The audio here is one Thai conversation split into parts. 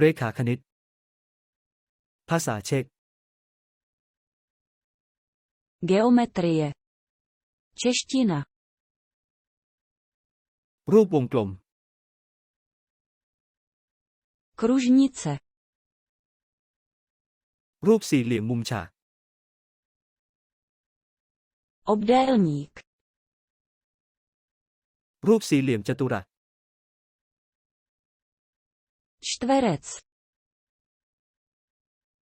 เรขาคณิต ภาษาเช็ก Geometrie. Čeština. รูปวงกลม Kružnice. รูปสี่เหลี่ยมมุมฉาก Obdélník. รูปสี่เหลี่ยมจัตุรัส Čtverec.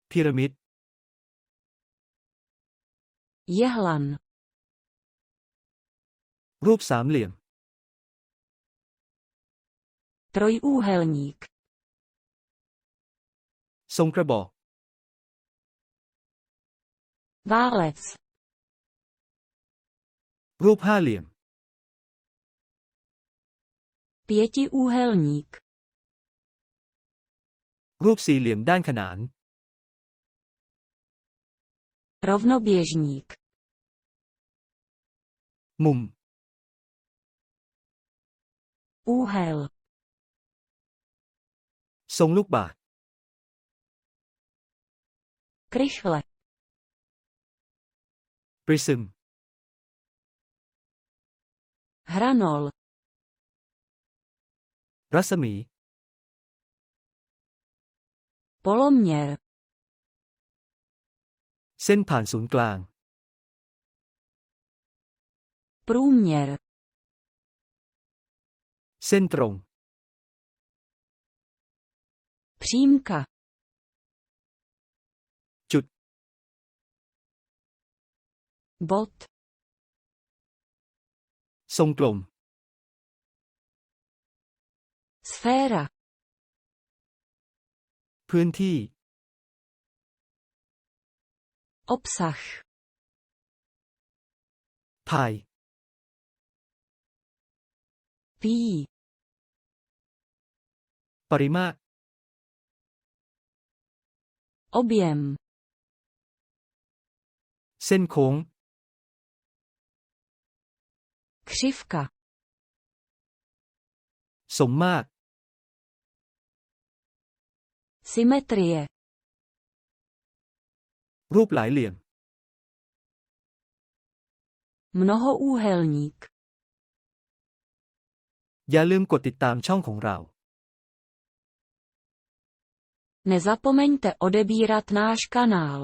พีระมิด Jehlan. รูปสามเหลี่ยม Trojúhelník. ทรงกระบอก Válec. รูปห้าเหลี่ยม Pětiúhelník. รูปสี่เหลี่ยมด้านขนาน Rovnoběžník. มุม Úhel. ทรงลูกบาศก์ Krychle. ปริซึม Hranol. รัศมี Poloměr. เส้นผ่านศูนย์กลาง Průměr. เส้นตรง Přímka. จุด Bod. ทรงกลม Sféra. พื้นที่ Obsah. พาย Pí. ปริมาตร Objem. เส้นโค้ง Křivka. สมมาตร Symetrie. รูปหลายเหลี่ยม Mnohoúhelník. อย่าลืมกดติดตามช่องของเรา Nezapomeňte odebírat náš kanál.